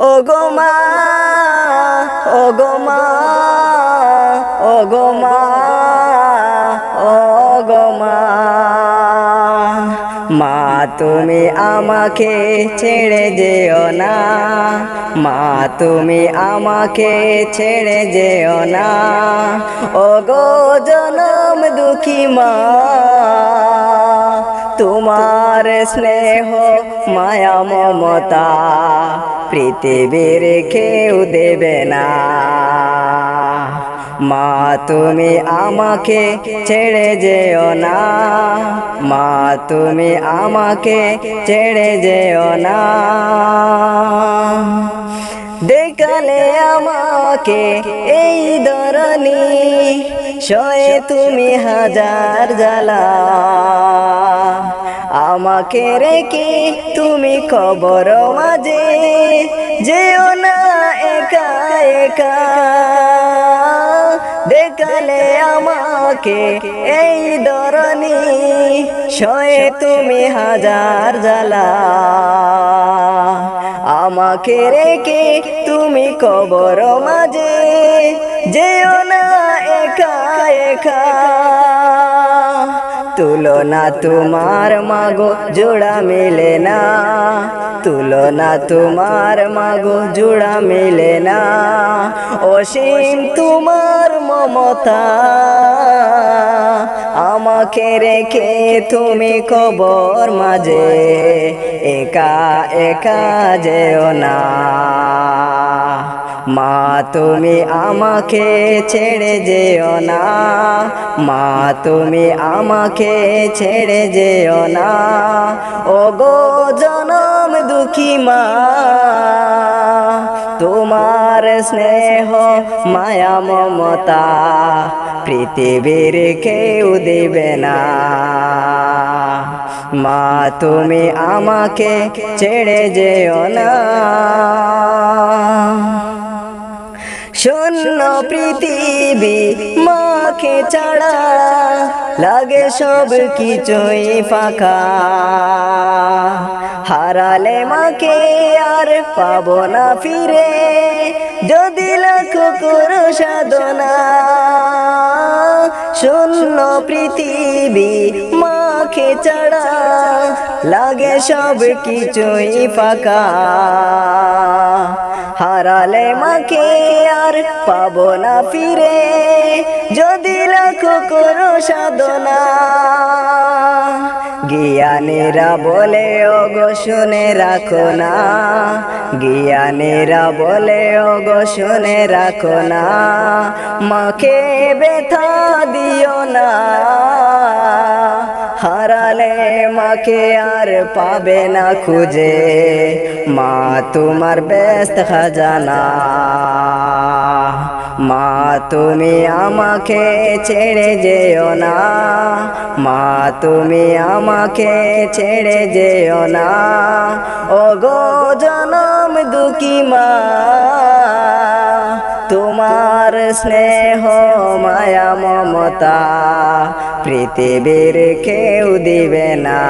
ও গো মা ও গো মা ও গো মা ও গো মা। মা, তুমি আমাকে ছেড়ে যেও না। মা, তুমি আমাকে ছেড়ে যেও না। ও গো জনম দুঃখী মা। তোমার স্নেহ, মায়া, মমতা পৃথিবীর কেউ দেবে না। মা, তুমি আমাকে ছেড়ে যেও না। মা, তুমি আমাকে ছেড়ে যেও না। দেখালে আমাকে এই ধরনী শয়ে তুমি হাজার জ্বালা। আমাকে রেখে তুমি কবর মাঝে যেও না একা একা। দেখালে আমাকে এই ধরনী শয়ে তুমি হাজার জ্বালা। আমাকে রেখে তুমি কবর মাঝে যেও তুলনা তোমার মাগো, জোড়া মেলে না। তুলনা তোমার মাগো, জোড়া মেলে না। অসীম তোমার মমতা, আমাকে রেখে তুমি কবর মাঝে, একা একা যেও না। মা, তুমি আমাকে ছেড়ে যেও না। মা, তুমি আমাকে ছেড়ে যেও না। ও গো জনম দুঃখী মা, তোমার স্নেহ মায়া মমতা পৃথিবীর কেউ দেবে না। মা, তুমি আমাকে ছেড়ে যেও না। শূন্য পৃথিবী মাকে ছাড়া লাগে সব কিছুই ফাঁকা। হারালে মাকে আর পাবো না ফিরে। যদি লাখ করো সাধনা। শূন্য পৃথিবী মাকে ছাড়া লাগে সব কিছুই ফাঁকা। হারালে মাকে আর পাবো না ফিরে। যদি লাখ করো সাধনা। জ্ঞানীরা বলে ওগো শুনে রাখো না। জ্ঞানীরা বলে ওগো শুনে রাখো না। মাকে ব্যথা দিও না। হারালে মাকে আর পাবে না খুঁজে। মা তোমার ব্যস্ত খাজানা। মা তুমি আমাকে ছেড়ে যেও না। মা তুমি আমাকে ছেড়ে যেও না। ও গো জনম দুঃখী মা, তোমার স্নেহ, মায়া, মমতা পৃথিবীর কেউ দিবে না।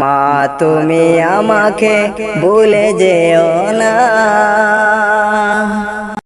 মা তুমি আমাকে ভুলে যেও না।